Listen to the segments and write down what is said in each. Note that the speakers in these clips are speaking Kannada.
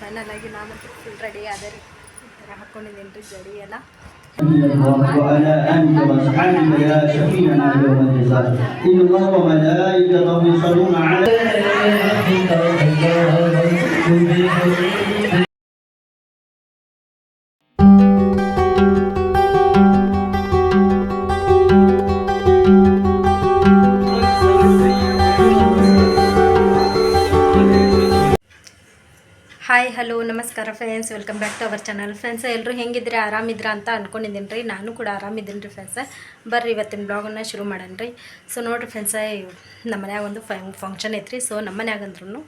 ಫೈನಲ್ ಆಗಿ ನಾನು ಫುಲ್ ರೆಡಿ ಆದೆ ರೀ ಈ ಥರ ಹಾಕ್ಕೊಂಡಿದ್ದೀನಿ ರೀ ಜಡಿ ಎಲ್ಲ وعلى آلك وأصحابك يا شفيعنا يوم الجزاء إن الله وملائكته يصلون على ಹಾಯ್ ಹಲೋ ನಮಸ್ಕಾರ friends welcome back to our channel friends ಎಲ್ಲರೂ ಹೆಂಗಿದ್ರೆ? ಆರಾಮಿದ್ರ ಅಂತ ಅನ್ಕೊಂಡಿದ್ದೀನಿ ರೀ ನಾನು ಕೂಡ ಆರಾಮಿದ್ದೀನಿ ರೀ ಫ್ರೆಂಡ್ಸ ಬರ್ರಿ, ಇವತ್ತಿನ ಬ್ಲಾಗನ್ನು ಶುರು ಮಾಡೋಣ ರೀ ಸೊ ನೋಡಿರಿ ಫ್ರೆಂಡ್ಸ ನಮ್ಮ ಮನ್ಯಾಗ ಒಂದು ಫಂಕ್ಷನ್ ಐತ್ರಿ. ಸೊ ನಮ್ಮ ಮನ್ಯಾಗ ಅಂದ್ರೂ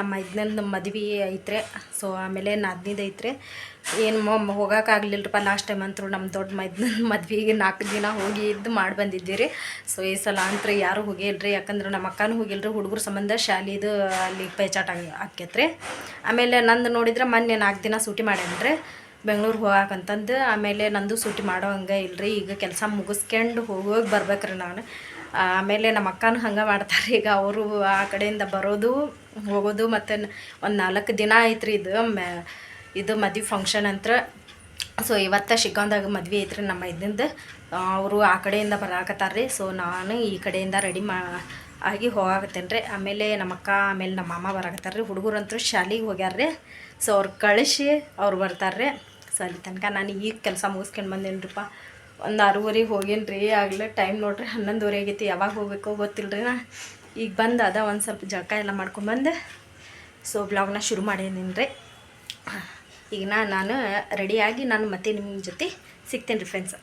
ನಮ್ಮ ಇದನ್ನೊಂದು ಮದ್ವೆ ಐತ್ರಿ. ಸೊ ಆಮೇಲೆ ನಾದ್ನಿದು ಐತ್ರಿ. ಏನು ಮೊಮ್ಮ ಹೋಗೋಕ್ಕಾಗಲಿಲ್ಲರಪ್ಪ ಲಾಸ್ಟ್ ಟೈಮ್ ಅಂತೂ ನಮ್ಮ ದೊಡ್ಡ ಮದ್ ಮದ್ವೆಗೆ ನಾಲ್ಕು ದಿನ ಹೋಗಿ ಇದ್ದು ಮಾಡಿ ಬಂದಿದ್ದೀರಿ. ಸೊ ಈ ಸಲ ಅಂತರ ಯಾರೂ ಹೋಗಿಲ್ರಿ, ಯಾಕಂದ್ರೆ ನಮ್ಮ ಅಕ್ಕನೂ ಹೋಗಿಲ್ರಿ, ಹುಡುಗರ ಸಂಬಂಧ ಶಾಲಿದು ಅಲ್ಲಿ ಪೇಚಾಟ ಆಕೈತ್ರಿ ಆಮೇಲೆ ನಂದು ನೋಡಿದ್ರೆ ಮೊನ್ನೆ ನಾಲ್ಕು ದಿನ ಸೂಟಿ ಮಾಡ್ಯಾನ್ರಿ, ಬೆಂಗ್ಳೂರು ಹೋಗಾಕಂತಂದು ಆಮೇಲೆ ನಂದು ಸೂಟಿ ಮಾಡೋ ಹಂಗೆ ಇಲ್ರಿ, ಈಗ ಕೆಲಸ ಮುಗಿಸ್ಕೊಂಡು ಹೋಗೋಗಿ ಬರ್ಬೇಕ್ರಿ ನಾನು. ಆಮೇಲೆ ನಮ್ಮ ಅಕ್ಕನೂ ಹಂಗೆ ಮಾಡ್ತಾರೆ, ಈಗ ಅವರು ಆ ಕಡೆಯಿಂದ ಬರೋದು, ಹೋಗೋದು ಮತ್ತು ಒಂದು ನಾಲ್ಕು ದಿನ ಐತ್ರಿ ಇದು. ಮ್ಯಾ ಇದು ಮದ್ವೆ ಫಂಕ್ಷನ್ ಅಂತ ಸೊ ಇವತ್ತು ಶಿಗ್ಗಾಂವ್ದಾಗ ಮದ್ವೆ ಐತ್ರಿ ನಮ್ಮ ಇದರಿಂದ ಅವರು ಆ ಕಡೆಯಿಂದ ಬರಾಕತ್ತಾರ ರೀ ಸೊ ನಾನು ಈ ಕಡೆಯಿಂದ ರೆಡಿ ಮಾ, ಆಗಿ ಹೋಗಾಕತ್ತೇನೆ ರೀ ಆಮೇಲೆ ನಮ್ಮ ಅಕ್ಕ, ಆಮೇಲೆ ನಮ್ಮ ಮಾಮ ಬರಾಕತ್ತಾರ ರೀ ಹುಡುಗರಂತೂ ಶಾಲೆಗೆ ಹೋಗ್ಯಾರ ರೀ ಸೊ ಅವ್ರು ಕಳಿಸಿ ಅವ್ರು ಬರ್ತಾರೆ ರೀ ಸೊ ಅಲ್ಲಿ ತನಕ ನಾನು ಈಗ ಕೆಲಸ ಮುಗಿಸ್ಕೊಂಡು ಬಂದೇನ್ರಿಪ್ಪ. ಒಂದು ಆರೂವರೆಗೆ ಹೋಗೇನಿ ರೀ ಆಗಲೇ ಟೈಮ್ ನೋಡ್ರಿ. ಹನ್ನೊಂದುವರೆ ಆಗೈತಿ. ಯಾವಾಗ ಹೋಗ್ಬೇಕೋ ಗೊತ್ತಿಲ್ಲ ರೀ ನಾ. ಈಗ ಬಂದು ಅದ ಒಂದು ಸ್ವಲ್ಪ ಜಳಕ ಎಲ್ಲ ಮಾಡ್ಕೊಂಬಂದು ಸೊ ಬ್ಲಾಗ್ನ ಶುರು ಮಾಡೇನಿ ರೀ ಈಗ ನಾನು ರೆಡಿಯಾಗಿ ನಾನು ಮತ್ತೆ ನಿಮ್ಮ ಜೊತೆ ಸಿಗ್ತೇನೆ ರೀ ಫ್ರೆಂಡ್ಸ್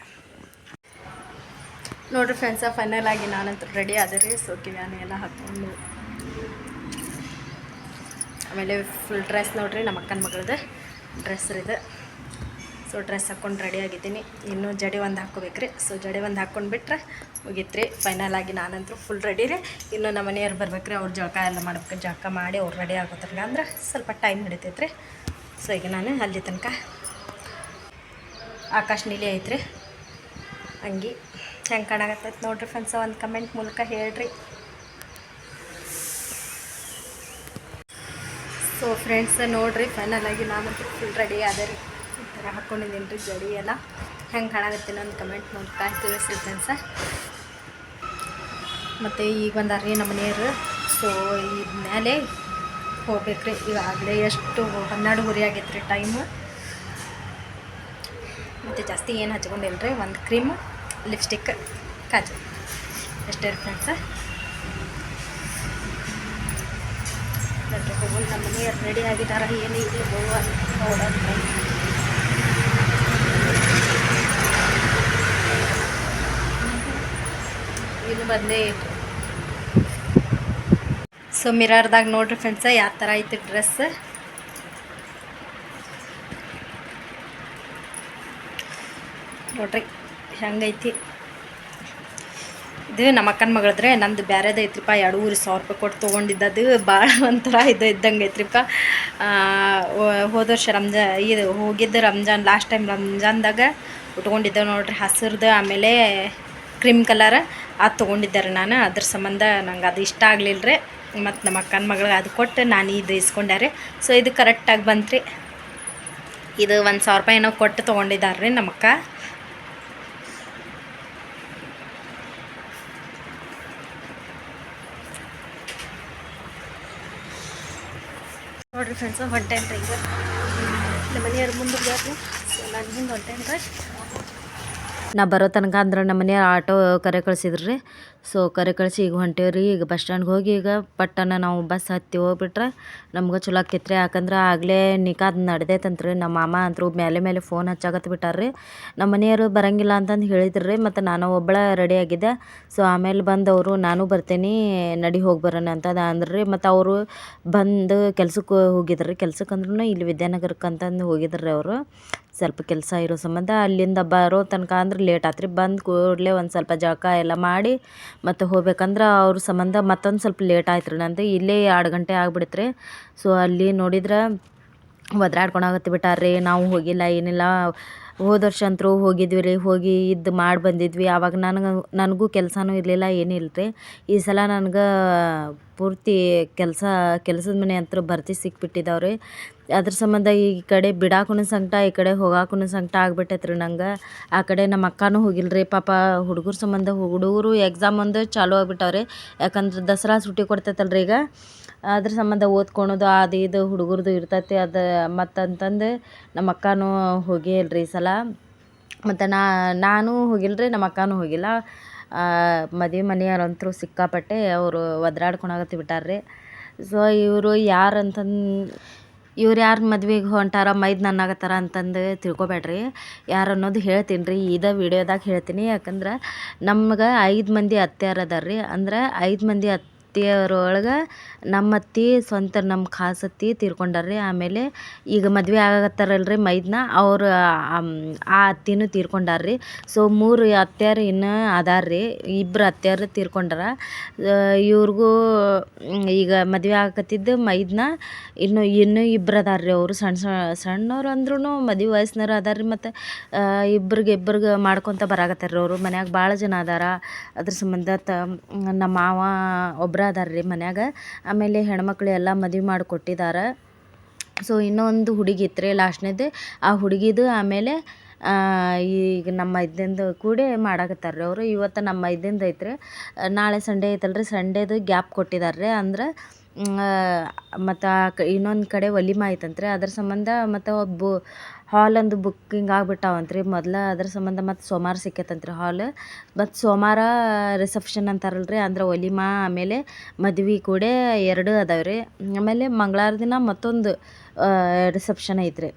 ನೋಡಿರಿ ಫ್ರೆಂಡ್ಸ ಫೈನಲ್ ಆಗಿ ನಾನಂತೂ ರೆಡಿ ಆದೆ ರೀ. ಸೊ ನಾನು ಎಲ್ಲ ಹಾಕ್ಕೊಂಡು ಆಮೇಲೆ ಫುಲ್ ಡ್ರೆಸ್ ನೋಡ್ರಿ ನಮ್ಮ ಅಕ್ಕನ ಮಗಳದು. ಡ್ರೆಸ್ ಇದು. ಸೊ ಡ್ರೆಸ್ ಹಾಕ್ಕೊಂಡು ರೆಡಿ ಆಗಿದ್ದೀನಿ. ಇನ್ನೂ ಜಡೆ ಒಂದು ಹಾಕ್ಕೋಬೇಕ್ರಿ. ಸೊ ಜಡೆ ಒಂದು ಹಾಕ್ಕೊಂಡು ಬಿಟ್ರೆ ಮುಗೀತ್ರಿ. ಫೈನಲ್ ಆಗಿ ನಾನಂತೂ ಫುಲ್ ರೆಡಿ ರೀ. ಇನ್ನು ನಮ್ಮ ಮನೆಯವ್ರು ಬರ್ಬೇಕ್ರಿ. ಅವ್ರು ಜಳಕ ಎಲ್ಲ ಮಾಡ್ಬೇಕು. ಜಳಕ ಮಾಡಿ ಅವ್ರು ರೆಡಿ ಆಗೋದ್ರಲ್ಲ ಅಂದ್ರೆ ಸ್ವಲ್ಪ ಟೈಮ್ ಹಿಡಿತೈತ್ರಿ. ಸೊ ಈಗ ನಾನು ಅಲ್ಲಿ ತನಕ. ಆಕಾಶ ನೀಲಿ ಐತ್ರಿ. ಹಂಗೆ ಹೆಂಗೆ ಕಾಣಾಗತ್ತೈತೆ ನೋಡ್ರಿ ಫ್ರೆಂಡ್ಸ್ ಒಂದು ಕಮೆಂಟ್ ಮೂಲಕ ಹೇಳ್ರಿ. ಸೊ ಫ್ರೆಂಡ್ಸ್ ನೋಡ್ರಿ ಫೈನಲ್ ಆಗಿ ನಾನು ಫುಲ್ ರೆಡಿ ಆದ ರೀ. ಈ ಥರ ಹಾಕ್ಕೊಂಡಿದ್ದೀನಿ ರೀ ಜಡಿ ಎಲ್ಲ. ಹೆಂಗೆ ಕಾಣಾಗತ್ತೆ ಒಂದು ಕಮೆಂಟ್ ಮೂಲಕ ತಿಳಿಸ್ರಿ ಸರ್ ಮತ್ತು ಈಗ ಬಂದಾರ್ರಿ ನಮ್ಮ ಮನೆಯವರು. ಸೊ ಇದ ಮೇಲೆ ಹೋಗ್ಬೇಕ್ರಿ. ಈಗಾಗಲೇ ಎಷ್ಟು ಹನ್ನೆರಡುವರೆ ಆಗೈತೆ ರೀ ಟೈಮು ಮತ್ತು ಜಾಸ್ತಿ ಏನು ಹಚ್ಕೊಂಡಿಲ್ಲ ರೀ ಒಂದು ಕ್ರೀಮ್ ಲಿಪ್ಸ್ಟಿಕ್ ಕಾಜು. ಎಷ್ಟೇ ರೀ ಫ್ರೆಂಡ್ಸ ಹೋಗೋಣ ನಮ್ಮ ಮನೆಯವ್ರು ರೆಡಿ ಆಗಿದ್ದಾರೆ ಏನು ಇಲ್ಲಿ ನೋಡೋಣ ಇನ್ನು ಬಂದೇ ಇತ್ತು. ಸೊ ಮಿರರ್ದಾಗ ನೋಡ್ರಿ ಫ್ರೆಂಡ್ಸ ಯಾವ ಥರ ಐತಿ ಡ್ರೆಸ್ ನೋಡ್ರಿ, ಹೆಂಗೈತಿ? ಇದು ನಮ್ಮ ಅಕ್ಕನ ಮಗಳದ್ರೆ, ನಂದು ಬೇರೆದು ಐತ್ರಿಪ್ಪ, ಎರಡೂವರೆ ಸಾವಿರ ರೂಪಾಯಿ ಕೊಟ್ಟು ತೊಗೊಂಡಿದ್ದದು. ಭಾಳ ಒಂಥರ ಇದು ಇದ್ದಂಗೆ ಐತ್ರಿಪ್ಪ. ಹೋದ ವರ್ಷ ರಂಜಾನ್ ಇದು ಹೋಗಿದ್ದು ರಂಜಾನ್ ಲಾಸ್ಟ್ ಟೈಮ್ ರಂಜಾನ್ದಾಗ ಉಟ್ಕೊಂಡಿದ್ದೆ ನೋಡ್ರಿ, ಹಸಿರ್ದು, ಆಮೇಲೆ ಕ್ರೀಮ್ ಕಲರ್ ಅದು ತೊಗೊಂಡಿದ್ದಾರೆ ನಾನು. ಅದ್ರ ಸಂಬಂಧ ನಂಗೆ ಅದು ಇಷ್ಟ ಆಗಲಿಲ್ಲ ರೀ ಮತ್ತು ನಮ್ಮ ಅಕ್ಕನ ಮಗಳಿಗೆ ಅದು ಕೊಟ್ಟು ನಾನು ಇದು ಇಸ್ಕೊಂಡ್ಯಾರೆ ಸೊ ಇದು ಕರೆಕ್ಟಾಗಿ ಬಂತ್ರಿ. ಇದು ಒಂದು ಸಾವಿರ ರೂಪಾಯಿ ಏನೋ ಕೊಟ್ಟು ತೊಗೊಂಡಿದ್ದಾರೆ ರೀ ನಮ್ಮಕ್ಕ. ನೋಡ್ರಿ ಫ್ರೆಂಡ್ಸ್ ಹೊಂಟೇನ್ರಿ ಈಗ? ನಮ್ಮ ಮನೆಯವ್ರ ಮುಂದೆ ಬರ್ರಿ ನಾನು ಹಿಂಗೆ ಹೊಂಟೇನ್ರಿ ನಾ ಬರೋ ತನಕ ಅಂದ್ರೆ ನಮ್ಮ ಮನೆಯವ್ರು ಆಟೋ ಕರೆ ಕಳಿಸಿದ್ರು ರೀ. ಸೊ ಕರೆ ಕಳಿಸಿ ಈಗ ಹೊಂಟೇವ್ರಿ ಈಗ ಬಸ್ ಸ್ಟ್ಯಾಂಡ್ಗೆ ಹೋಗಿ ಈಗ ಪಟ್ಟನ ನಾವು ಬಸ್ ಹತ್ತಿ ಹೋಗ್ಬಿಟ್ರೆ ನಮ್ಗೆ ಚಲೋ ಆಕೈತ್ರಿ ಯಾಕಂದ್ರೆ ಆಗಲೇ ನಿಕಾದ್ ನಡೆದೈತಂತ್ರಿ ನಮ್ಮ ಮಾಮ ಅಂತೂ ಮೇಲೆ ಮೇಲೆ ಫೋನ್ ಹಚ್ಚಾಕತ್ ಬಿಟ್ಟಾರ್ರಿ ನಮ್ಮ ಮನೆಯವರು ಬರಂಗಿಲ್ಲ ಅಂತಂದು ಹೇಳಿದ್ರು ರೀ. ಮತ್ತು ನಾನು ಒಬ್ಬಳ ರೆಡಿ ಆಗಿದ್ದೆ. ಸೊ ಆಮೇಲೆ ಬಂದವರು ನಾನು ಬರ್ತೀನಿ, ನಡಿ ಹೋಗಿ ಬರೋಣ ಅಂತದ ಅಂದ್ರಿ ಮತ್ತು ಅವರು ಬಂದು ಕೆಲ್ಸಕ್ಕೆ ಹೋಗಿದ್ರು ರೀ. ಕೆಲ್ಸಕ್ಕೆ ಅಂದ್ರೂ ಇಲ್ಲಿ ವಿದ್ಯಾನಗರಕ್ಕೆ ಅಂತಂದು ಹೋಗಿದ್ರು ರೀ ಅವರು. ಸ್ವಲ್ಪ ಕೆಲಸ ಇರೋ ಸಂಬಂಧ ಅಲ್ಲಿಂದ ಬರೋ ತನಕ ಅಂದ್ರೆ ಲೇಟ್ ಆತ್ರಿ. ಬಂದು ಕೂಡಲೇ ಒಂದು ಸ್ವಲ್ಪ ಜಳಕ ಎಲ್ಲ ಮಾಡಿ ಮತ್ತು ಹೋಗ್ಬೇಕಂದ್ರೆ ಅವ್ರ ಸಂಬಂಧ ಮತ್ತೊಂದು ಸ್ವಲ್ಪ ಲೇಟ್ ಆಯ್ತು ರೀ ನಂದು ಇಲ್ಲೇ ಎರಡು ಗಂಟೆ ಆಗ್ಬಿಡ್ತ್ರಿ. ಸೊ ಅಲ್ಲಿ ನೋಡಿದ್ರೆ ಒದ್ರಾಡ್ಕೊಂಡು ಬಿಟ್ಟಾರ್ರಿ. ನಾವು ಹೋಗಿಲ್ಲ, ಏನಿಲ್ಲ. ಹೋದ ವರ್ಷ ಅಂತರೂ ಹೋಗಿದ್ವಿ ರೀ ಹೋಗಿ ಇದ್ದು ಮಾಡಿ ಬಂದಿದ್ವಿ. ಆವಾಗ ನನಗೆ, ನನಗೂ ಕೆಲಸನೂ ಇರಲಿಲ್ಲ ಏನಿಲ್ಲ ರೀ ಈ ಸಲ ನನಗೆ ಪೂರ್ತಿ ಕೆಲಸ, ಕೆಲಸದ ಮನೆ ಅಂತೂ ಭರ್ತಿ ಸಿಕ್ಬಿಟ್ಟಿದ್ದಾವೆ ರೀ ಅದ್ರ ಸಂಬಂಧ ಈ ಕಡೆ ಬಿಡಾಕೂ ಸಂಕಟ, ಈ ಕಡೆ ಹೋಗಾಕೂ ಸಂಕಟ ಆಗ್ಬಿಟ್ಟೈತ್ರಿ ನಂಗೆ. ಆ ಕಡೆ ನಮ್ಮ ಅಕ್ಕನೂ ಹೋಗಿಲ್ಲ ರೀ ಪಾಪ ಹುಡುಗರ ಸಂಬಂಧ ಹುಡುಗರು ಎಕ್ಸಾಮ್ ಒಂದು ಚಾಲು ಆಗ್ಬಿಟ್ಟವ್ರಿ. ಯಾಕಂದ್ರೆ ದಸರಾ ಸುಟ್ಟಿ ರೀ ಈಗ. ಅದ್ರ ಸಂಬಂಧ ಓದ್ಕೊಳೋದು ಅದು ಇದು ಹುಡುಗರದು ಇರ್ತೈತಿ, ಅದು ಮತ್ತಂತಂದು ನಮ್ಮ ಅಕ್ಕನೂ ಹೋಗೇ ಅಲ್ರಿ ಈ ಸಲ. ಮತ್ತು ನಾನು ಹೋಗಿಲ್ಲ ರೀ ನಮ್ಮ ಅಕ್ಕನೂ ಹೋಗಿಲ್ಲ. ಮದುವೆ ಮನೆಯವರಂತೂ ಸಿಕ್ಕಾಪಟ್ಟೆ ಅವರು ಒದ್ರಾಡ್ಕೊಳಕತ್ತಿ ಬಿಟ್ಟಾರ್ರಿ. ಸೊ ಇವರು ಯಾರು ಅಂತಂದು ಇವ್ರು ಯಾರು ಮದ್ವೆಗೆ ಹೊಂಟಾರ ಮೈದ್ನ ನನ್ನಾಗತ್ತಾರ ಅಂತಂದು ತಿಳ್ಕೊಬೇಡ್ರಿ. ಯಾರು ಅನ್ನೋದು ಹೇಳ್ತೀನಿ ರೀ ಇದೇ ವಿಡಿಯೋದಾಗ ಹೇಳ್ತೀನಿ. ಯಾಕಂದ್ರೆ ನಮ್ಗೆ ಐದು ಮಂದಿ ಅತ್ತೆಯರು ಅದಾರ ರೀ ಅಂದ್ರೆ ಐದು ಮಂದಿ ಅತ್ತೆಯರೊಳಗೆ ನಮ್ಮ ಅತ್ತೆ ಸ್ವಂತ ನಮ್ಮ ಖಾಸ್ ಅತ್ತೆ ತೀರ್ಕೊಂಡಾರ ರೀ ಆಮೇಲೆ ಈಗ ಮದುವೆ ಆಗತ್ತಾರಲ್ಲ ರೀ ಮೈದ್ನ, ಅವ್ರು ಆ ಅತ್ತೆನೂ ತೀರ್ಕೊಂಡಾರ ರೀ ಸೊ ಮೂರು ಅತ್ತೆಯರು ಇನ್ನೂ ಅದಾರ ರೀ ಇಬ್ರು ಅತ್ತೆಯರು ತೀರ್ಕೊಂಡಾರ. ಇವ್ರಿಗೂ ಈಗ ಮದುವೆ ಆಗಕತ್ತಿದ್ದು ಮೈದ್ನ ಇನ್ನು, ಇನ್ನೂ ಇಬ್ರು ಅದಾರ ರೀ ಅವರು. ಸಣ್ಣ ಸಣ್ಣ ಸಣ್ಣವ್ರು ಅಂದ್ರೂ ಮದುವೆ ವಯಸ್ಸಿನವ್ರು ಅದಾರ ರೀ ಮತ್ತು ಇಬ್ರಿಗೆ ಇಬ್ರಿಗೆ ಮಾಡ್ಕೊತ ಬರಾಕತ್ತಾರ ರೀ ಅವರು. ಮನ್ಯಾಗ ಭಾಳ ಜನ ಅದಾರ. ಅದ್ರ ಸಂಬಂಧ ತ, ನಮ್ಮ ಮಾವ ಒಬ್ರು ಅದಾರ ರೀ ಮನ್ಯಾಗ. ಆಮೇಲೆ ಹೆಣ್ಮಕ್ಳು ಎಲ್ಲ ಮದುವೆ ಮಾಡಿಕೊಟ್ಟಿದ್ದಾರೆ ಸೊ ಇನ್ನೊಂದು ಹುಡುಗಿ ಇತ್ತು ರೀ ಲಾಸ್ಟ್ನೇದು. ಆ ಹುಡುಗಿದು ಆಮೇಲೆ ಈಗ ನಮ್ಮ ಇದ್ದಿಂದು ಕೂಡ ಮಾಡಾಕತ್ತಾರ ರೀ ಅವರು. ಇವತ್ತು ನಮ್ಮ ಇದ್ದಿಂದ ಐತ್ರಿ. ನಾಳೆ ಸಂಡೇ ಐತಲ್ಲ ರೀ ಸಂಡೇದು ಗ್ಯಾಪ್ ಕೊಟ್ಟಿದ್ದಾರೆ ರೀ. ಅಂದ್ರೆ ಮತ್ತು ಇನ್ನೊಂದು ಕಡೆ ಒಲಿಮಾ ಐತಂತ್ರಿ. ಅದ್ರ ಸಂಬಂಧ ಮತ್ತು ಒಬ್ಬ ಹಾಲ್ ಒಂದು ಬುಕ್ಕಿಂಗ್ ಆಗ್ಬಿಟ್ಟಾವಂತ್ರಿ. ಮೊದ್ಲು ಅದ್ರ ಸಂಬಂಧ ಮತ್ತು ಸೋಮವಾರ ಸಿಕ್ಕೈತಂತ್ರಿ ಹಾಲ್. ಮತ್ತು ಸೋಮವಾರ ರಿಸೆಪ್ಷನ್ ಅಂತಾರಲ್ಲ ರೀ ಅಂದ್ರೆ ವಲಿಮಾ ಆಮೇಲೆ ಮದ್ವೆ ಕೂಡ ಎರಡು ಅದಾವೆ ರೀ ಆಮೇಲೆ ಮಂಗ್ಳವಾರ ದಿನ ಮತ್ತೊಂದು ರಿಸೆಪ್ಷನ್ ಐತ್ರಿ.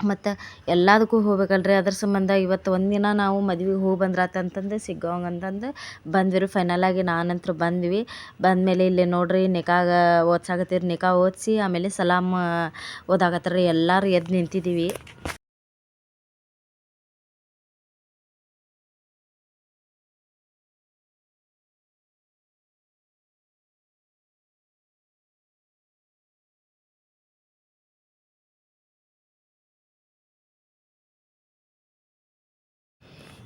ಮತ್ತು ಎಲ್ಲದಕ್ಕೂ ಹೋಗ್ಬೇಕಲ್ಲ ರೀ ಅದ್ರ ಸಂಬಂಧ ಇವತ್ತು ಒಂದಿನ ನಾವು ಮದ್ವೆಗೆ ಹೋಗಿ ಬಂದ್ರಾತು ಅಂತಂದು ಸಿಗ್ಗೋಂಗೆ ಅಂತಂದು ಬಂದ್ವಿ ಫೈನಲಾಗಿ ನಾನಂತೂ ಬಂದ್ವಿ. ಬಂದಮೇಲೆ ಇಲ್ಲಿ ನೋಡ್ರಿ ನಿಕಾಗ ಓದ್ಸಾಕತ್ತೀರಿ. ನಿಕಾ ಓದಿಸಿ ಆಮೇಲೆ ಸಲಾಮ್ ಓದಾಕತ್ತಾರ. ಎಲ್ಲರೂ ಎದ್ದು ನಿಂತಿದ್ದೀವಿ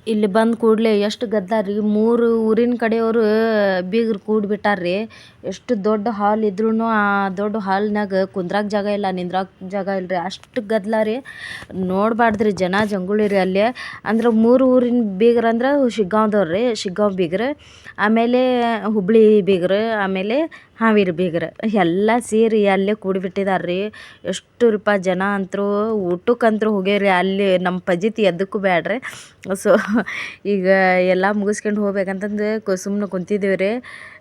ಇಲ್ಲಿ ಬಂದ ಕೂಡಲೇ ಎಷ್ಟು ಗದ್ದಲ ರೀ ಮೂರು ಊರಿನ ಕಡೆಯವರು ಬೀಗರು ಕೂಡಿಬಿಟ್ಟಾರ ರೀ ಎಷ್ಟು ದೊಡ್ಡ ಹಾಲ್ ಇದ್ರೂ ಆ ದೊಡ್ಡ ಹಾಲ್ನಾಗ ಕುಂದ್ರಾಕ ಜಾಗ ಇಲ್ಲ, ನಿಂದ್ರಾಕ ಜಾಗ ಇಲ್ಲ ರೀ ಅಷ್ಟು ಗದ್ದಲ ರೀ ನೋಡ್ಬಾರ್ದ್ರಿ ಜನ ಜಂಗುಳಿ ರೀ ಅಲ್ಲಿ. ಅಂದ್ರೆ ಮೂರು ಊರಿನ ಬೀಗರು ಅಂದ್ರೆ ಶಿಗ್ಗಾಂವ್ದವ್ರು ರೀ ಶಿಗ್ಗಾಂವ್ ಬೀಗರು. ಆಮೇಲೆ ಹುಬ್ಬಳ್ಳಿ ಬೀಗರು, ಆಮೇಲೆ ಹಾವೇರಿ ಬೀಗರ. ಎಲ್ಲ ಸೇರಿ ಅಲ್ಲೇ ಕೂಡಿಬಿಟ್ಟಿದ್ದಾರೆ ರೀ ಎಷ್ಟು ರೂಪಾಯಿ ಜನ ಅಂತೂ ಊಟಕ್ಕಂತೂ ಹೋಗ್ಯಾರ ರೀ ಅಲ್ಲಿ ನಮ್ಮ ಪಜಿತಿ ಎದಕ್ಕೂ ಬ್ಯಾಡ್ರಿ. ಸೊ ಈಗ ಎಲ್ಲ ಮುಗಿಸ್ಕೊಂಡು ಹೋಗ್ಬೇಕಂತಂದು ಕು ಸುಮ್ಮನೆ ಕುಂತಿದ್ದೀವಿ ರೀ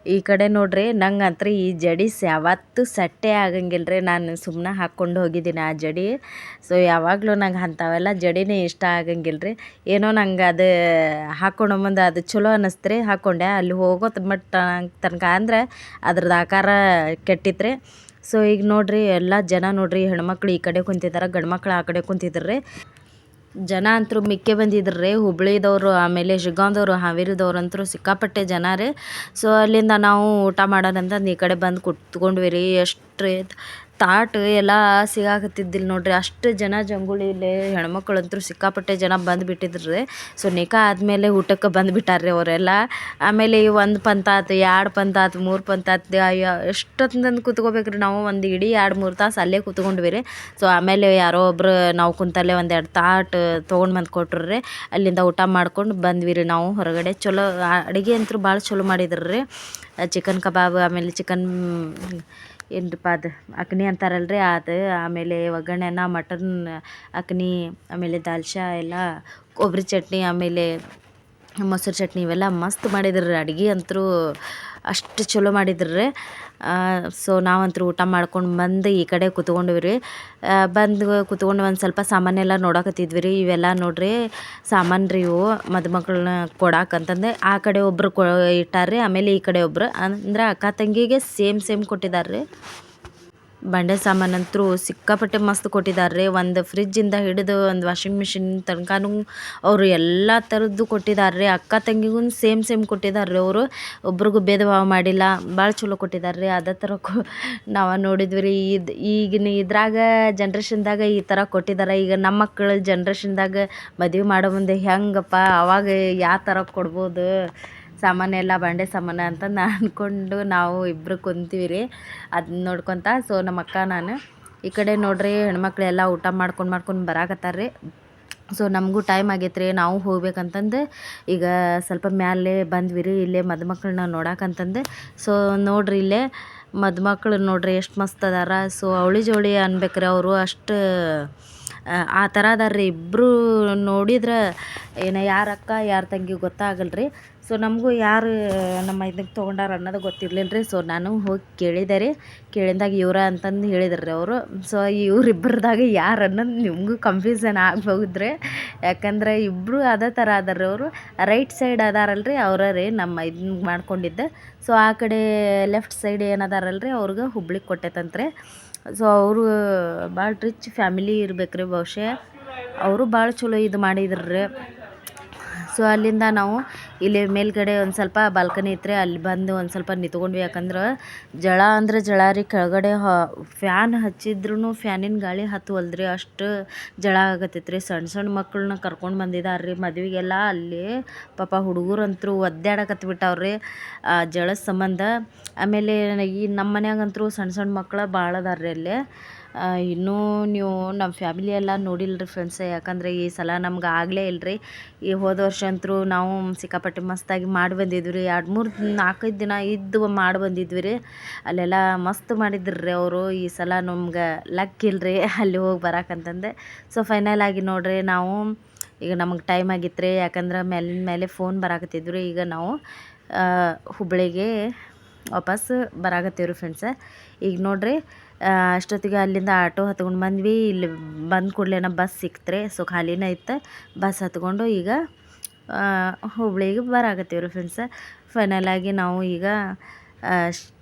ಈ ಕಡೆ ನೋಡ್ರಿ ನಂಗೆ ಈ ಜಡಿ ಯಾವತ್ತೂ ಸಟ್ಟೆ ಆಗಂಗಿಲ್ಲ ರೀ ನಾನು ಸುಮ್ಮನೆ ಹಾಕ್ಕೊಂಡು ಹೋಗಿದ್ದೀನಿ ಆ ಜಡಿ. ಸೊ ಯಾವಾಗಲೂ ನಂಗೆ ಅಂಥವೆಲ್ಲ ಜಡಿನೇ ಇಷ್ಟ ಆಗಂಗಿಲ್ಲ ರೀ ಏನೋ ನಂಗೆ ಅದು ಹಾಕ್ಕೊಂಡು ಮುಂದೆ ಅದು ಚಲೋ ಅನ್ನಿಸ್ತು ರೀ ಹಾಕ್ಕೊಂಡೆ ಅಲ್ಲಿ ಹೋಗೋ ಮಟ್ಟ ತನಕ ಅಂದರೆ ಅದ್ರದ್ದು ಆಕಾರ ಕೆಟ್ಟಿತ್ರಿ. ಸೊ ಈಗ ನೋಡ್ರಿ, ಎಲ್ಲ ಜನ ನೋಡ್ರಿ, ಹೆಣ್ಮಕ್ಳು ಈ ಕಡೆ ಕುಂತಿದ್ದಾರೆ ಗಂಡ್ಮಕ್ಳು ಆ ಕಡೆ ಕುಂತಿದ್ರು. ರೀ ಜನ ಅಂತೂ ಮಿಕ್ಕೆ ಬಂದಿದ್ರು ರೀ. ಹುಬ್ಳಿದವರು, ಆಮೇಲೆ ಶಿಗ್ಗಾಂವ್ದವ್ರು, ಹಾವೇರಿದವ್ರು ಅಂತೂ ಸಿಕ್ಕಾಪಟ್ಟೆ ಜನ ರೀ. ಸೊ ಅಲ್ಲಿಂದ ನಾವು ಊಟ ಮಾಡೋಣಂತಂದು ಈ ಕಡೆ ಬಂದು ಕುತ್ಕೊಂಡ್ವಿ ರೀ. ಎಷ್ಟು ರೀ ತಾಟ್ ಎಲ್ಲ ಸಿಗಾಕತ್ತಿದ್ದಿಲ್ಲ ನೋಡ್ರಿ. ಅಷ್ಟು ಜನ ಜಂಗುಳಿ ಇಲ್ಲಿ ಹೆಣ್ಮಕ್ಳಂತೂ ಸಿಕ್ಕಾಪಟ್ಟೆ ಜನ ಬಂದುಬಿಟ್ಟಿದ್ರು ರೀ. ಸೊ ನಿಖಾ ಆದಮೇಲೆ ಊಟಕ್ಕೆ ಬಂದುಬಿಟ್ಟಾರ ರೀ ಅವರೆಲ್ಲ. ಆಮೇಲೆ ಈ ಒಂದು ಪಂತ ಆತು ಎರಡು ಪಂತ ಆತು, ಮೂರು ಪಂತ ಆತು ಎಷ್ಟೊತ್ತಂದು ಕೂತ್ಕೋಬೇಕು ರೀ ನಾವು. ಒಂದು ಇಡೀ ಎರಡು ಮೂರು ತಾಸು ಅಲ್ಲೇ ಕೂತ್ಕೊಂಡ್ವಿ ರೀ. ಸೊ, ಆಮೇಲೆ ಯಾರೋ ಒಬ್ರು ನಾವು ಕುಂತಲ್ಲೇ ಒಂದು ಎರಡು ತಾಟ್ ತೊಗೊಂಡು ಬಂದು ಕೊಟ್ರು ರೀ. ಅಲ್ಲಿಂದ ಊಟ ಮಾಡ್ಕೊಂಡು ಬಂದ್ವಿ ರೀ ನಾವು ಹೊರಗಡೆ. ಚಲೋ ಅಡುಗೆ ಅಂತೂ ಭಾಳ ಚಲೋ ಮಾಡಿದ್ರು ರೀ. ಚಿಕನ್ ಕಬಾಬ್, ಆಮೇಲೆ ಚಿಕನ್ ಏನರಪ್ಪ ಅದು ಅಗ್ನಿ ಅಂತಾರಲ್ಲ ರೀ ಅದು ಆಮೇಲೆ ಒಗ್ಗರಣೆನ ಮಟನ್ ಅಗ್ನಿ, ಆಮೇಲೆ ದಾಲ್ಚಾ ಎಲ್ಲ ಕೊಬ್ಬರಿ ಚಟ್ನಿ, ಆಮೇಲೆ ಮೊಸರು ಚಟ್ನಿ ಇವೆಲ್ಲ ಮಸ್ತ್ ಮಾಡಿದ್ರು. ಅಡ್ಗೆ ಅಂತೂ ಅಷ್ಟು ಚಲೋ ಮಾಡಿದ್ರು ಸೊ ನಾವಂತೂ ಊಟ ಮಾಡ್ಕೊಂಡು ಬಂದು ಈ ಕಡೆ ಕೂತ್ಕೊಂಡಿವಿ ರೀ. ಬಂದು ಕೂತ್ಕೊಂಡು ಒಂದು ಸ್ವಲ್ಪ ಸಾಮಾನೆಲ್ಲ ನೋಡಕತ್ತಿದ್ವಿ ರೀ. ಇವೆಲ್ಲ ನೋಡ್ರಿ, ಸಾಮಾನು ರೀ ಇವು ಮದುಮಕ್ಕಳನ್ನ ಕೊಡಾಕಂತಂದು ಆ ಕಡೆ ಒಬ್ಬರು ಕೊ ಇಟ್ಟಾರ ರೀ, ಆಮೇಲೆ ಈ ಕಡೆ ಒಬ್ರು. ಅಂದ್ರೆ ಅಕ್ಕ ತಂಗಿಗೆ ಸೇಮ್ ಸೇಮ್ ಕೊಟ್ಟಿದ್ದಾರೆ ರೀ. ಬಂಡೆ ಸಾಮಾನಂತೂ ಸಿಕ್ಕಾಪಟ್ಟೆ ಮಸ್ತ್ ಕೊಟ್ಟಿದ್ದಾರೆ ಒಂದು ಫ್ರಿಜ್ಜಿಂದ ಹಿಡಿದು ಒಂದು ವಾಷಿಂಗ್ ಮಿಷಿನ್ ತನಕನೂ ಅವರು ಎಲ್ಲ ಥರದ್ದು ಕೊಟ್ಟಿದ್ದಾರೆ ಅಕ್ಕ ತಂಗಿಗೂ ಸೇಮ್ ಸೇಮ್ ಕೊಟ್ಟಿದ್ದಾರೆ ಅವರು. ಒಬ್ರಿಗೂ ಭೇದ ಭಾವ ಮಾಡಿಲ್ಲ ಭಾಳ ಚಲೋ ಕೊಟ್ಟಿದ್ದಾರೆ ಅದೇ ಥರ ಕೊ ನಾವು ನೋಡಿದ್ವಿ ರೀ ಇದು ಈಗಿನ ಇದ್ರಾಗ ಜನ್ರೇಷನ್ದಾಗ ಈ ಥರ ಕೊಟ್ಟಿದ್ದಾರೆ ಈಗ ನಮ್ಮ ಮಕ್ಕಳ ಜನ್ರೇಷನ್ದಾಗ ಮದುವೆ ಮಾಡೋ ಮುಂದೆ ಹೆಂಗಪ್ಪ, ಅವಾಗ ಯಾವ ಥರ ಕೊಡ್ಬೋದು? ಸಾಮಾನೆಲ್ಲ ಬಂಡೆ ಸಾಮಾನು ಅಂತ ನಾ ಅಂದ್ಕೊಂಡು ನಾವು ಇಬ್ಬರು ಕುಂತೀವಿ ರೀ ಅದನ್ನ ನೋಡ್ಕೊತ ಸೊ ನಮ್ಮ ಅಕ್ಕ, ನಾನು ಈ ಕಡೆ ನೋಡ್ರಿ ಹೆಣ್ಮಕ್ಳೆಲ್ಲ ಊಟ ಮಾಡ್ಕೊಂಡು ಮಾಡ್ಕೊಂಡು ಬರಾಕತ್ತಾರ ರೀ ಸೊ ನಮಗೂ ಟೈಮ್ ಆಗೈತೆ ರೀ ನಾವು ಹೋಗ್ಬೇಕಂತಂದು ಈಗ ಸ್ವಲ್ಪ ಮ್ಯಾಲೆ ಬಂದ್ವಿ ರೀ ಇಲ್ಲೇ ಮದುಮಕ್ಕಳನ್ನ ನೋಡಕ್ಕಂತಂದು ಸೊ ನೋಡ್ರಿ ಇಲ್ಲೇ ಮದುಮಕ್ಳು ನೋಡ್ರಿ ಎಷ್ಟು ಮಸ್ತ್ ಅದಾರ. ಸೊ ಅವಳಿ ಜೋಳಿ ಅನ್ಬೇಕ್ರಿ ಅವರು ಅಷ್ಟು ಆ ಥರ ಅದಾರ ರೀ ಇಬ್ಬರು ನೋಡಿದ್ರೆ ಏನು ಯಾರು ಅಕ್ಕ, ಯಾರು ತಂಗಿ ಗೊತ್ತಾಗಲ್ಲ ರೀ ಸೊ ನಮಗೂ ಯಾರು, ನಮ್ಮ ಇದಕ್ಕೆ ತೊಗೊಂಡಾರ ಅನ್ನೋದು ಗೊತ್ತಿರಲಿಲ್ಲ ರೀ ಸೊ ನಾನು ಹೋಗಿ ಕೇಳಿದೆ ರೀ. ಕೇಳಿದಾಗ ಇವ್ರ ಅಂತಂದು ಹೇಳಿದ್ರು ರೀ ಅವರು. ಸೊ ಇವರಿಬ್ಬರದಾಗ ಯಾರು ಅನ್ನೋದು ನಿಮಗೂ ಕನ್ಫ್ಯೂಸನ್ ಆಗ್ಬೋದ್ರಿ ಯಾಕಂದ್ರೆ ಇಬ್ಬರು ಅದೇ ಥರ ಅದಾರ ಅವರು. ರೈಟ್ ಸೈಡ್ ಅದಾರಲ್ಲ ರೀ ಅವರ ರೀ ನಮ್ಮ ಇದನ್ನ ಮಾಡ್ಕೊಂಡಿದ್ದೆ. ಸೊ ಆ ಕಡೆ ಲೆಫ್ಟ್ ಸೈಡ್ ಏನದಾರಲ್ಲ ರೀ ಅವ್ರಿಗೆ ಹುಬ್ಳಿಗೆ ಕೊಟ್ಟೈತಂತ್ರಿ ಸೊ ಅವರು ಭಾಳ ರಿಚ್ ಫ್ಯಾಮಿಲಿ ಇರ್ಬೇಕು ರೀ ಬಹುಶಃ ಅವರು ಭಾಳ ಚಲೋ ಇದು ಮಾಡಿದ್ರು ಸೊ ಅಲ್ಲಿಂದ ನಾವು ಇಲ್ಲಿ ಮೇಲ್ಗಡೆ ಒಂದು ಸ್ವಲ್ಪ ಬಾಲ್ಕನಿ ಇತ್ತು ಅಲ್ಲಿ ಬಂದು ಒಂದು ಸ್ವಲ್ಪ ನಿಂತ್ಕೊಂಡ್ವಿ. ಯಾಕಂದ್ರೆ ಜಳ ಅಂದ್ರೆ ಜಳ ರೀ, ಕೆಳಗಡೆ ಫ್ಯಾನ್ ಹಚ್ಚಿದ್ರೂ ಫ್ಯಾನಿನ ಗಾಳಿ ಹತ್ತುವಲ್ದು ರೀ ಅಷ್ಟು ಜಳ ಆಗತ್ತೈತೆ ರೀ ಸಣ್ಣ ಸಣ್ಣ ಮಕ್ಕಳನ್ನ ಕರ್ಕೊಂಡು ಬಂದಿದ್ದಾರೆ ರೀ ಮದುವೆಗೆಲ್ಲ ಅಲ್ಲಿ ಪಾಪ ಹುಡುಗರಂತರೂ ಒದ್ದಾಡಕತ್ಬಿಟ್ಟವ್ರಿ ಆ ಜಳದ ಸಂಬಂಧ. ಆಮೇಲೆ ಈ ನಮ್ಮ ಮನ್ಯಾಗಂತರೂ ಸಣ್ಣ ಸಣ್ಣ ಮಕ್ಕಳು ಭಾಳ ಅದಾರ ರೀ ಅಲ್ಲಿ ಇನ್ನೂ ನೀವು ನಮ್ಮ ಫ್ಯಾಮಿಲಿ ಎಲ್ಲ ನೋಡಿಲ್ಲ ಫ್ರೆಂಡ್ಸ್ ಯಾಕಂದರೆ ಈ ಸಲ ನಮ್ಗೆ ಆಗಲೇ ಇಲ್ಲರಿ ಈ ಹೋದ ವರ್ಷ ಅಂತರೂ ನಾವು ಸಿಕ್ಕಾಪಟ್ಟೆ ಮಸ್ತಾಗಿ ಮಾಡಿ ಬಂದಿದ್ವಿ ರೀ. ಎರಡು ಮೂರು ನಾಲ್ಕೈದು ದಿನ ಇದ್ದು ಮಾಡಿ ಬಂದಿದ್ವಿ ರೀ. ಅಲ್ಲೆಲ್ಲ ಮಸ್ತ್ ಮಾಡಿದ್ರು ರೀ ಅವರು. ಈ ಸಲ ನಮ್ಗೆ ಲಕ್ ಇಲ್ಲ ರೀ ಅಲ್ಲಿ ಹೋಗಿ ಬರಕಂತಂದೆ ಸೊ ಫೈನಲ್ ಆಗಿ ನೋಡ್ರಿ ನಾವು ಈಗ ನಮಗೆ ಟೈಮ್ ಆಗಿತ್ತು ರೀ ಯಾಕಂದ್ರೆ ಮೇಲಿನ ಮೇಲೆ ಫೋನ್ ಬರಾಕತ್ತಿದ್ವಿ ರೀ. ಈಗ ನಾವು ಹುಬ್ಬಳ್ಳಿಗೆ ವಾಪಸ್ ರೀ ಫ್ರೆಂಡ್ಸ ಈಗ ನೋಡ್ರಿ ಅಷ್ಟೊತ್ತಿಗೆ ಅಲ್ಲಿಂದ ಆಟೋ ಹತ್ಕೊಂಡು ಬಂದ್ವಿ. ಇಲ್ಲಿ ಬಂದ ಕೂಡಲೇ ಬಸ್ ಸಿಕ್ತ್ರಿ. ಸೊ ಖಾಲಿನೇ ಇತ್ತು. ಬಸ್ ಹತ್ಕೊಂಡು ಈಗ ಹುಬ್ಳಿಗೆ ಬರಾಕತ್ತೀವಿ ರೀ ಫ್ರೆಂಡ್ಸ ಫೈನಲಾಗಿ ನಾವು ಈಗ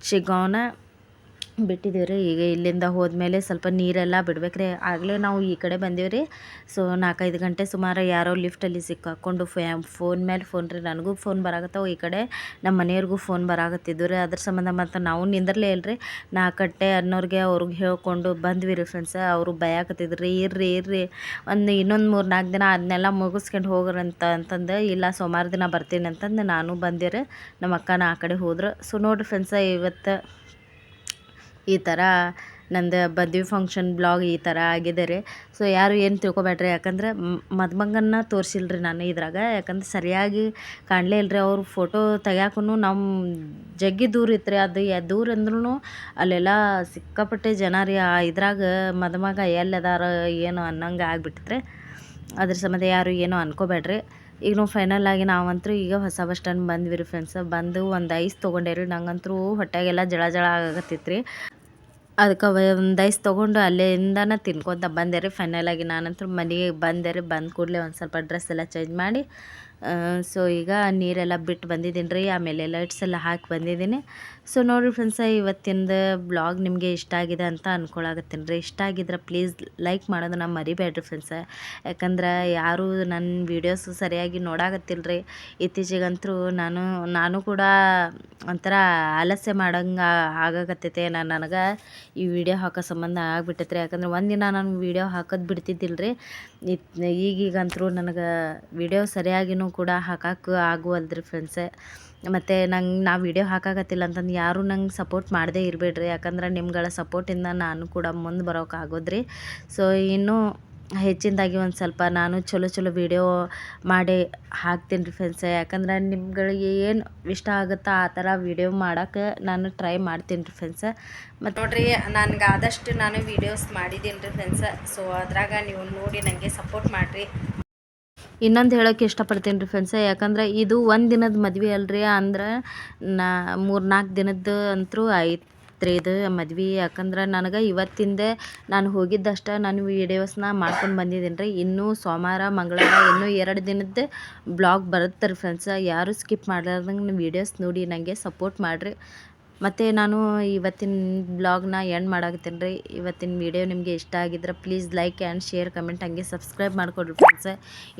ಶಿಗ್ಗಾಂವ್ನ ಬಿಟ್ಟಿದ್ದೀವಿ ರೀ ಈಗ ಇಲ್ಲಿಂದ ಹೋದ್ಮೇಲೆ ಸ್ವಲ್ಪ ನೀರೆಲ್ಲ ಬಿಡ್ಬೇಕು ರೀ ಆಗಲೇ ನಾವು ಈ ಕಡೆ ಬಂದೀವಿ ರೀ ಸೊ ನಾಲ್ಕೈದು ಗಂಟೆ ಸುಮಾರು ಯಾರೋ ಲಿಫ್ಟಲ್ಲಿ ಸಿಕ್ಕಾಕೊಂಡು ಫ್ಯಾ ಫೋನ್ ಮೇಲೆ ಫೋನ್ ರೀ. ನನಗೂ ಫೋನ್ ಬರಾಕತ್ತಾವ ಈ ಕಡೆ. ನಮ್ಮ ಮನೆಯವ್ರಿಗೂ ಫೋನ್ ಬರಾಕತ್ತಿದ್ದು ರೀ ಅದ್ರ ಸಂಬಂಧ ಮತ್ತು ನಾವು ನಿಂದ್ರಲೇ ಇಲ್ಲ ರೀ ನಾಲ್ಕು ಗಂಟೆ ಅನ್ನೋರಿಗೆ ಅವ್ರಿಗೆ ಹೇಳ್ಕೊಂಡು ಬಂದ್ವಿ ರೀ ಫ್ರೆಂಡ್ಸ್ ಅವರು ಭಯಾಕತ್ತಿದ್ರು ರೀ ಇರ್ರಿ ಇರ್ರಿ. ಒಂದು ಇನ್ನೊಂದು ಮೂರು ನಾಲ್ಕು ದಿನ ಅದನ್ನೆಲ್ಲ ಮುಗಿಸ್ಕೊಂಡು ಹೋಗ್ರಂತ ಅಂತಂದು, ಇಲ್ಲ ಸೋಮವಾರ ದಿನ ಬರ್ತೀನಿ ಅಂತಂದು ನಾನು ಬಂದೆ ರೀ ನಮ್ಮ ಅಕ್ಕನ ಆ ಕಡೆ ಹೋದ್ರೆ. ಸೊ ನೋಡಿರಿ ಫ್ರೆಂಡ್ಸ ಇವತ್ತು ಈ ಥರ ನಂದು ಮದ್ವೆ ಫಂಕ್ಷನ್ ಬ್ಲಾಗ್ ಈ ಥರ ಆಗಿದೆ ರೀ ಸೊ ಯಾರು ಏನು ತಿಳ್ಕೊಬೇಡ್ರಿ? ಯಾಕಂದ್ರೆ ಮದುಮಗನ್ನ ತೋರಿಸಿಲ್ಲ ರೀ ನಾನು ಇದ್ರಾಗ. ಯಾಕಂದ್ರೆ ಸರಿಯಾಗಿ ಕಾಣಲೇ ಇಲ್ಲ ರೀ ಅವ್ರ ಫೋಟೋ ತೆಗ್ಯಾಕೂ ನಮ್ಮ ಜಗ್ಗಿ ದೂರ ಇತ್ತು ರೀ ಅದು ಯಾ, ದೂರ ಅಂದ್ರೂ ಅಲ್ಲೆಲ್ಲ ಸಿಕ್ಕಾಪಟ್ಟೆ ಜನ ರೀ. ಆ ಇದ್ರಾಗ ಮದುಮಗ ಎಲ್ಲದಾರ ಏನು ಅನ್ನಂಗೆ ಆಗ್ಬಿಟ್ಟಿತ್ರಿ. ಅದ್ರ ಸಂಬಂಧ ಯಾರು ಏನು ಅನ್ಕೋಬೇಡ್ರಿ. ಈಗ ನಾವು ಫೈನಲ್ ಆಗಿ ನಾವಂತರೂ ಈಗ ಹೊಸ ಬಸ್ ಸ್ಟ್ಯಾಂಡ್ ಬಂದ್ವಿ ರೀ ಫ್ರೆಂಡ್ಸ್ ಬಂದು ಒಂದು ಐಸ್ ತೊಗೊಂಡೆ ರೀ ನಂಗಂತೂ ಹೊಟ್ಟೆಗೆಲ್ಲ ಜಳ ಜಳ ಆಗತ್ತಿತ್ತು ರೀ ಅದಕ್ಕೆ ಒಂದು ಐಸ್ ತೊಗೊಂಡು ಅಲ್ಲಿಂದನೇ ತಿನ್ಕೊತ ಬಂದೆ ರೀ ಫೈನಲಾಗಿ ನಾನಂತೂ ಮನೆಗೆ ಬಂದೆ ರೀ. ಬಂದ ಕೂಡಲೇ ಒಂದು ಸ್ವಲ್ಪ ಡ್ರೆಸ್ ಎಲ್ಲ ಚೇಂಜ್ ಮಾಡಿ ಸೊ ಈಗ ನೀರೆಲ್ಲ ಬಿಟ್ಟು ಬಂದಿದ್ದೀನಿ ರೀ, ಆಮೇಲೆ ಲೈಟ್ಸ್ ಎಲ್ಲ ಹಾಕಿ ಬಂದಿದ್ದೀನಿ. ಸೊ ನೋಡಿರಿ ಫ್ರೆಂಡ್ಸ ಇವತ್ತಿಂದ ಬ್ಲಾಗ್ ನಿಮಗೆ ಇಷ್ಟ ಆಗಿದೆ ಅಂತ ಅಂದ್ಕೊಳಾಗತ್ತೀನಿ ರೀ. ಇಷ್ಟ ಆಗಿದ್ರೆ ಪ್ಲೀಸ್ ಲೈಕ್ ಮಾಡೋದನ್ನ ಮರಿಬೇಡ್ರಿ ಫ್ರೆಂಡ್ಸ ಯಾಕಂದ್ರೆ ಯಾರು ನನ್ನ ವೀಡಿಯೋಸ್ ಸರಿಯಾಗಿ ನೋಡಾಕತ್ತಿಲ್ಲ ರೀ. ಇತ್ತೀಚೆಗಂತೂ ನಾನು ನಾನು ಕೂಡ ಒಂಥರ ಆಲಸ್ಯ ಮಾಡಂಗೆ ಆಗಾಕತ್ತೈತೆ. ನಾನು ನನಗೆ ಈ ವಿಡಿಯೋ ಹಾಕೋ ಸಂಬಂಧ ಆಗಿಬಿಟ್ಟೈತೆ ರೀ. ಯಾಕಂದ್ರೆ ಒಂದಿನ ನಾನು ವೀಡಿಯೋ ಹಾಕೋದು ಬಿಡ್ತಿದ್ದಿಲ್ಲ ರೀ. ಈಗೀಗಂತೂ ನನಗೆ ವಿಡಿಯೋ ಸರಿಯಾಗಿನೂ ಕೂಡ ಹಾಕಕ್ಕೆ ಆಗುವಲ್ದ್ರಿ ಫ್ರೆಂಡ್ಸೆ ಮತ್ತು ನಂಗೆ ನಾ ವಿಡಿಯೋ ಹಾಕಾಕತ್ತಿಲ್ಲ ಅಂತಂದು ಯಾರೂ ನಂಗೆ ಸಪೋರ್ಟ್ ಮಾಡದೇ ಇರಬೇಡ್ರಿ. ಯಾಕಂದ್ರೆ ನಿಮ್ಗಳ ಸಪೋರ್ಟಿಂದ ನಾನು ಕೂಡ ಮುಂದೆ ಬರೋಕ್ಕಾಗೋದ್ರಿ ಆಗೋದ್ರಿ. ಸೊ ಇನ್ನೂ ಹೆಚ್ಚಿನದಾಗಿ ಒಂದು ಸ್ವಲ್ಪ ನಾನು ಚಲೋ ಚಲೋ ವೀಡಿಯೋ ಮಾಡಿ ಹಾಕ್ತೀನಿ ರೀ ಫ್ರೆಂಡ್ಸ್ ಯಾಕಂದ್ರೆ ನಿಮ್ಗಳಿಗೆ ಏನು ಇಷ್ಟ ಆಗುತ್ತಾ ಆ ಥರ ವೀಡಿಯೋ ಮಾಡೋಕ್ಕೆ ನಾನು ಟ್ರೈ ಮಾಡ್ತೀನಿ ರೀ ಫ್ರೆಂಡ್ಸ ಮತ್ತು ನೋಡ್ರಿ, ನನಗೆ ಆದಷ್ಟು ನಾನು ವೀಡಿಯೋಸ್ ಮಾಡಿದ್ದೀನಿ ರೀ ಫ್ರೆಂಡ್ಸ ಸೊ ಅದ್ರಾಗ ನೀವು ನೋಡಿ ನನಗೆ ಸಪೋರ್ಟ್ ಮಾಡಿರಿ. ಇನ್ನೊಂದು ಹೇಳೋಕೆ ಇಷ್ಟಪಡ್ತೀನಿ ರೀ ಫ್ರೆಂಡ್ಸ ಯಾಕಂದ್ರೆ ಇದು ಒಂದು ದಿನದ ಮದುವೆ ಅಲ್ರಿ ಅಂದ್ರೆ ನಾ ಮೂರು ನಾಲ್ಕು ದಿನದ್ದು ಅಂತೂ ಐತೆ ರೀ ಇದು ಮದ್ವೆ. ಯಾಕಂದ್ರೆ ನನಗೆ ಇವತ್ತಿಂದ ನಾನು ಹೋಗಿದ್ದಷ್ಟೇ ನಾನು ವೀಡಿಯೋಸ್ನ ಮಾಡ್ಕೊಂಡು ಬಂದಿದ್ದೀನಿ ರೀ ಇನ್ನೂ ಸೋಮವಾರ, ಮಂಗಳವಾರ, ಇನ್ನೂ ಎರಡು ದಿನದ್ದು ಬ್ಲಾಗ್ ಬರುತ್ತೆ ರೀ ಫ್ರೆಂಡ್ಸ ಯಾರು ಸ್ಕಿಪ್ ಮಾಡ್ಲಾರ್ದಂಗೆ ವೀಡಿಯೋಸ್ ನೋಡಿ ನನಗೆ ಸಪೋರ್ಟ್ ಮಾಡಿರಿ. ಮತ್ತು ನಾನು ಇವತ್ತಿನ ಬ್ಲಾಗ್ನ ಎಂಡ್ ಮಾಡಾಕತ್ತೀನಿ ರೀ. ಇವತ್ತಿನ ವಿಡಿಯೋ ನಿಮಗೆ ಇಷ್ಟ ಆಗಿದ್ರೆ please like and share comment ಹಂಗೆ ಸಬ್ಸ್ಕ್ರೈಬ್ ಮಾಡಿಕೊಡ್ರಿ ಫ್ರೆಂಡ್ಸ್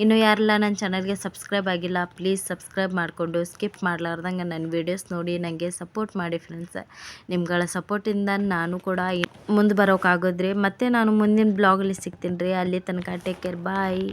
ಇನ್ನು ಯಾರೆಲ್ಲ ನನ್ನ ಚಾನಲ್ಗೆ ಸಬ್ಸ್ಕ್ರೈಬ್ ಆಗಿಲ್ಲ ಪ್ಲೀಸ್ ಸಬ್ಸ್ಕ್ರೈಬ್ ಮಾಡಿಕೊಂಡು ಸ್ಕಿಪ್ ಮಾಡಲಾರ್ದಂಗೆ ನನ್ನ ವೀಡಿಯೋಸ್ ನೋಡಿ ನನಗೆ ಸಪೋರ್ಟ್ ಮಾಡಿ ಫ್ರೆಂಡ್ಸ್ ನಿಮ್ಗಳ ಸಪೋರ್ಟಿಂದ ನಾನು ಕೂಡ ಮುಂದೆ ಬರೋಕ್ಕಾಗೋದ್ರಿ ಮತ್ತು ನಾನು ಮುಂದಿನ ಬ್ಲಾಗಲ್ಲಿ ಸಿಗ್ತೀನಿ ರೀ. ಅಲ್ಲಿ ತನಕ ಟೇಕ್ ಕೇರ್ ಬಾಯ್